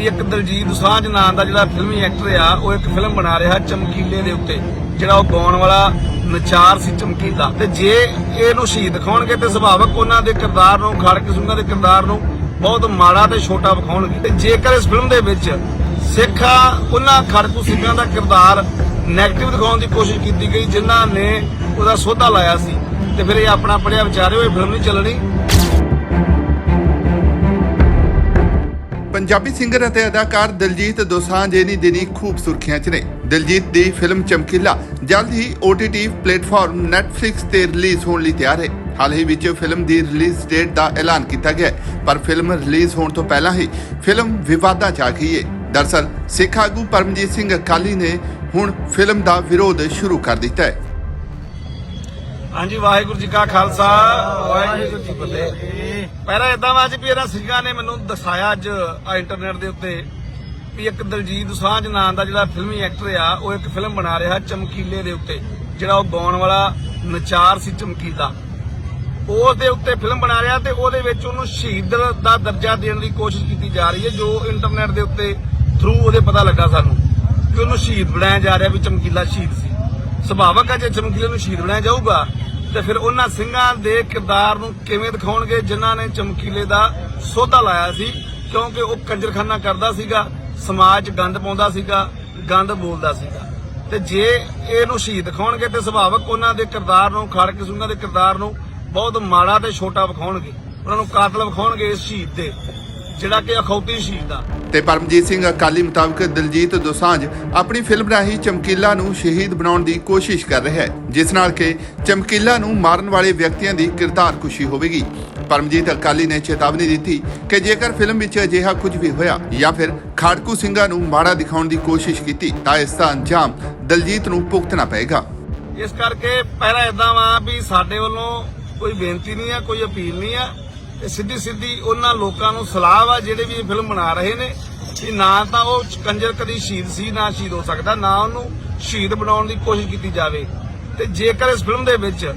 ਵੀ ਇੱਕ ਦਲਜੀਤ ਦੋਸਾਂਝ ਨਾਂ ਦਾ ਜਿਹੜਾ ਫਿਲਮੀ ਐਕਟਰ ਆ, ਉਹ ਇੱਕ ਫਿਲਮ ਬਣਾ ਰਿਹਾ ਚਮਕੀਲੇ ਦੇ ਉੱਤੇ, ਜਿਹੜਾ ਉਹ ਗਾਉਣ ਵਾਲਾ ਨਚਾਰ ਸੀ ਚਮਕੀਲਾ। ਤੇ ਜੇ ਇਹਨੂੰ ਸ਼ਹੀਦ ਦਿਖਾਉਣਗੇ ਤੇ ਸੁਭਾਵਕ ਉਹਨਾਂ ਦੇ ਕਿਰਦਾਰ ਨੂੰ ਖੜਕ ਸਿੰਘਾਂ ਦੇ ਕਿਰਦਾਰ ਨੂੰ ਬਹੁਤ ਮਾੜਾ ਤੇ ਛੋਟਾ ਵਿਖਾਉਣਗੇ। ਤੇ ਜੇਕਰ ਇਸ ਫਿਲਮ ਦੇ ਵਿੱਚ ਸਿੱਖਾਂ, ਉਹਨਾਂ ਖੜਕੂ ਸਿੰਘਾਂ ਦਾ ਕਿਰਦਾਰ ਨੈਗੇਟਿਵ ਦਿਖਾਉਣ ਦੀ ਕੋਸ਼ਿਸ਼ ਕੀਤੀ ਗਈ, ਜਿਨ੍ਹਾਂ ਨੇ ਉਹਦਾ ਸੋਧਾ ਲਾਇਆ ਸੀ, ਤੇ ਫਿਰ ਇਹ ਆਪਣਾ ਪੜਿਆ ਵਿਚਾਰਿਓ, ਇਹ ਫਿਲਮ ਨਹੀਂ ਚੱਲਣੀ। ਪੰਜਾਬੀ ਸਿੰਗਰ ਅਤੇ ਅਦਾਕਾਰ ਦਿਲਜੀਤ ਦੋਸਾਂਝ ਇਨੀ ਦਿਨੀ ਖੂਬ ਸੁਰਖੀਆਂ 'ਚ ਨੇ। ਦਿਲਜੀਤ ਦੀ ਫਿਲਮ ਚਮਕੀਲਾ ਜਲਦ ਹੀ OTT ਪਲੇਟਫਾਰਮ Netflix ਤੇ ਰਿਲੀਜ਼ ਹੋਣ ਲਈ ਤਿਆਰ ਹੈ। ਹਾਲ ਹੀ ਵਿੱਚ ਫਿਲਮ ਦੀ ਰਿਲੀਜ਼ ਡੇਟ ਦਾ ਐਲਾਨ ਕੀਤਾ ਗਿਆ ਪਰ ਫਿਲਮ ਰਿਲੀਜ਼ ਹੋਣ ਤੋਂ ਪਹਿਲਾਂ ਹੀ ਫਿਲਮ ਵਿਵਾਦਾਂ 'ਚ ਆ ਗਈ ਹੈ। ਦਰਸਲ, ਸਿੱਖ ਆਗੂ ਪਰਮਜੀਤ ਸਿੰਘ ਅਕਾਲੀ ਨੇ ਹੁਣ ਫਿਲਮ ਦਾ ਵਿਰੋਧ ਸ਼ੁਰੂ ਕਰ ਦਿੱਤਾ ਹੈ। ਹਾਂਜੀ, ਵਾਹਿਗੁਰੂ ਜੀ ਕਾ ਖਾਲਸਾ, ਵਾਹਿਗੁਰੂ ਜੀ ਕੀ ਫਤਿਹ। ਪਹਿਲਾਂ ਇਦਾਂ ਵਾ ਅੱਜ ਵੀ ਇਹਨਾਂ ਸਿੰਘਾਂ ਨੇ ਮੈਨੂੰ ਦਿਖਾਇਆ ਅੱਜ ਇੰਟਰਨੈਟ ਦੇ ਉੱਤੇ ਵੀ ਇੱਕ ਦਲਜੀਤ ਦੋਸਾਂਝ ਨਾਂ ਦਾ ਜਿਹੜਾ ਫਿਲਮੀ ਐਕਟਰ ਆ, ਉਹ ਇੱਕ ਫਿਲਮ ਬਣਾ ਰਿਹਾ ਚਮਕੀਲੇ ਦੇ ਉੱਤੇ, ਜਿਹੜਾ ਉਹ ਗਾਉਣ ਵਾਲਾ ਨਚਾਰ ਸੀ ਚਮਕੀਲਾ। ਉਸ ਦੇ ਉੱਤੇ ਫਿਲਮ ਬਣਾ ਰਿਹਾ ਤੇ ਉਹਦੇ ਵਿੱਚ ਉਹਨੂੰ ਸ਼ਹੀਦ ਦਾ ਦਰਜਾ ਦੇਣ ਦੀ ਕੋਸ਼ਿਸ਼ ਕੀਤੀ ਜਾ ਰਹੀ ਹੈ, ਜੋ ਇੰਟਰਨੈਟ ਦੇ ਉੱਤੇ ਥਰੂ ਉਹਦੇ ਪਤਾ ਲੱਗਾ ਸਾਨੂੰ ਕਿ ਉਹਨੂੰ ਸ਼ਹੀਦ ਬਣਾਇਆ ਜਾ ਰਿਹਾ ਵੀ ਚਮਕੀਲਾ ਸ਼ਹੀਦ ਸੀ। ਸੁਭਾਵਕ ਹੈ ਜੇ ਚਮਕੀਲੇ ਨੂੰ ਸ਼ਹੀਦ ਬਣਾਇਆ ਜਾਊਗਾ ਤੇ ਫਿਰ ਉਹਨਾਂ ਸਿੰਘਾਂ ਦੇ ਕਿਰਦਾਰ ਨੂੰ ਕਿਵੇਂ ਦਿਖਾਉਣਗੇ, ਜਿਨ੍ਹਾਂ ਨੇ ਚਮਕੀਲੇ ਦਾ ਸੋਧਾ ਲਾਇਆ ਸੀ, ਕਿਉਂਕਿ ਉਹ ਕੰਜਰਖਾਨਾ ਕਰਦਾ ਸੀਗਾ, ਸਮਾਜ 'ਚ ਗੰਦ ਪਾਉਂਦਾ ਸੀਗਾ, ਗੰਦ ਬੋਲਦਾ ਸੀਗਾ। ਤੇ ਜੇ ਇਹਨੂੰ ਸ਼ਹੀਦ ਦਿਖਾਉਣਗੇ ਤੇ ਸੁਭਾਵਕ ਉਹਨਾਂ ਦੇ ਕਿਰਦਾਰ ਨੂੰ ਖੜਕ ਸਿੰਘਾਂ ਦੇ ਕਿਰਦਾਰ ਨੂੰ ਬਹੁਤ ਮਾੜਾ ਤੇ ਛੋਟਾ ਵਿਖਾਉਣਗੇ। ਉਹਨਾਂ ਨੂੰ ਕਾਤਲ ਵਿਖਾਉਣਗੇ ਇਸ ਸ਼ਹੀਦ ਦੇ। ਜਿਹੜਾ ਕਿ ਅਖੌਤੀ ਸ਼ਹੀਦ ਆ। ਤੇ ਪਰਮਜੀਤ ਸਿੰਘ ਅਕਾਲੀ ਮੁਤਾਬਕ ਦਿਲਜੀਤ ਦੋਸਾਂਝ ਆਪਣੀ ਫਿਲਮ ਰਾਹੀਂ ਚਮਕੀਲਾ ਨੂੰ ਸ਼ਹੀਦ ਬਣਾਉਣ ਦੀ ਕੋਸ਼ਿਸ਼ ਕਰ ਰਿਹਾ ਹੈ ਜਿਸ ਨਾਲ ਕਿ ਚਮਕੀਲਾ ਨੂੰ ਮਾਰਨ ਵਾਲੇ ਵਿਅਕਤੀਆਂ ਦੀ ਕਿਰਦਾਰ ਖੁਸ਼ੀ ਹੋਵੇਗੀ। ਪਰਮਜੀਤ ਅਕਾਲੀ ਨੇ ਚੇਤਾਵਨੀ ਦਿੱਤੀ ਕਿ ਜੇਕਰ ਫਿਲਮ ਵਿੱਚ ਅਜਿਹਾ ਕੁਝ ਵੀ ਹੋਇਆ ਜਾਂ ਫਿਰ ਖਾੜਕੂ ਸਿੰਘਾਂ ਨੂੰ ਮਾੜਾ ਦਿਖਾਉਣ ਦੀ ਕੋਸ਼ਿਸ਼ ਕੀਤੀ ਤਾਂ ਇਸ ਦਾ ਅੰਜਾਮ ਦਿਲਜੀਤ ਨੂੰ ਭੁਗਤਣਾ ਪਏਗਾ। ਇਸ ਕਰਕੇ ਪਹਿਲਾਂ ਇਦਾਂ ਵਾ ਵੀ ਸਾਡੇ ਵੱਲੋਂ ਕੋਈ ਬੇਨਤੀ ਨਹੀਂ ਆ ਕੋਈ ਅਪੀਲ ਨਹੀਂ ਆ। ਸਿੱਧੀ ਸਿੱਧੀ ਉਹਨਾਂ ਲੋਕਾਂ ਨੂੰ ਸਲਾਹ ਵਾ ਜਿਹੜੇ ਵੀ ਇਹ ਫਿਲਮ ਬਣਾ ਰਹੇ ਨੇ ਕਿ ਨਾ ਤਾਂ ਉਹ ਕੰਜਰ ਕਦੀ ਸ਼ਹੀਦ ਸੀ, ਨਾ ਸ਼ਹੀਦ ਹੋ ਸਕਦਾ, ਨਾ ਉਹਨੂੰ ਸ਼ਹੀਦ ਬਣਾਉਣ ਦੀ ਕੋਸ਼ਿਸ਼ ਕੀਤੀ ਜਾਵੇ। ਤੇ ਜੇਕਰ ਇਸ ਫਿਲਮ ਦੇ ਵਿੱਚ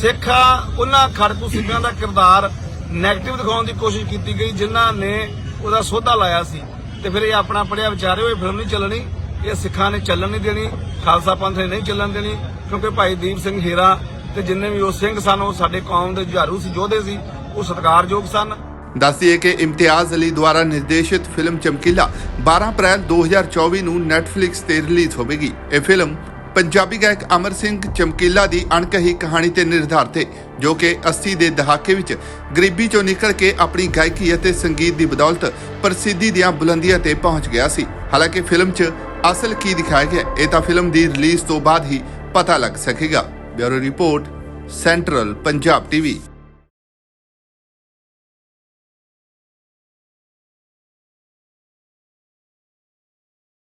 ਸਿੱਖਾਂ, ਉਹਨਾਂ ਖੜਕੂ ਸਿੰਘਾਂ ਦਾ ਕਿਰਦਾਰ ਨੈਗੇਟਿਵ ਦਿਖਾਉਣ ਦੀ ਕੋਸ਼ਿਸ਼ ਕੀਤੀ ਗਈ, ਜਿਨ੍ਹਾਂ ਨੇ ਉਹਦਾ ਸੋਧਾ ਲਾਇਆ ਸੀ, ਤੇ ਫਿਰ ਇਹ ਆਪਣਾ ਪੜਿਆ ਵਿਚਾਰਿਓ, ਇਹ ਫਿਲਮ ਨਹੀਂ ਚੱਲਣੀ, ਇਹ ਸਿੱਖਾਂ ਨੇ ਚੱਲਣ ਨਹੀਂ ਦੇਣੀ, ਖਾਲਸਾ ਪੰਥ ਨੇ ਨਹੀਂ ਚੱਲਣ ਦੇਣੀ, ਕਿਉਂਕਿ ਭਾਈ ਦੀਪ ਸਿੰਘ ਹੀਰਾ ਤੇ ਜਿੰਨੇ ਵੀ ਉਹ ਸਿੰਘ ਸਨ, ਉਹ ਸਾਡੇ ਕੌਮ ਦੇ ਜੁਝਾਰੂ ਸੀ, ਯੋਧੇ ਸੀ ਉਹ ਸਤਿਕਾਰਯੋਗ ਸਨ। ਦੱਸਦੀਏ ਕਿ ਇਮਤਿਆਜ਼ ਅਲੀ ਦੁਆਰਾ ਨਿਰਦੇਸ਼ਿਤ ਫਿਲਮ ਚਮਕੀਲਾ 12 ਅਪ੍ਰੈਲ 2024 ਨੂੰ Netflix ਤੇ ਰਿਲੀਜ਼ ਹੋਵੇਗੀ। ਇਹ ਫਿਲਮ ਪੰਜਾਬੀ ਗਾਇਕ ਅਮਰ ਸਿੰਘ ਚਮਕੀਲਾ ਦੀ ਅਣਕਹੀ ਕਹਾਣੀ ਤੇ ਨਿਰਧਾਰਤ ਹੈ, ਜੋ ਕਿ 80 ਦੇ ਦਹਾਕੇ ਵਿੱਚ ਗਰੀਬੀ ਚੋਂ ਨਿਕਲ ਕੇ ਆਪਣੀ ਗਾਇਕੀ ਅਤੇ ਸੰਗੀਤ ਦੀ ਬਦੌਲਤ ਪ੍ਰਸਿੱਧੀ ਦੀਆਂ ਬੁਲੰਦੀਆਂ ਤੇ ਪਹੁੰਚ ਗਿਆ ਸੀ। ਹਾਲਾਂਕਿ ਫਿਲਮ 'ਚ ਅਸਲ ਕੀ ਦਿਖਾਇਆ ਗਿਆ, ਇਹ ਤਾਂ ਫਿਲਮ ਦੀ ਰਿਲੀਜ਼ ਤੋਂ ਬਾਅਦ ਹੀ ਪਤਾ ਲੱਗ ਸਕੇਗਾ। Bureau report, central Punjab TV.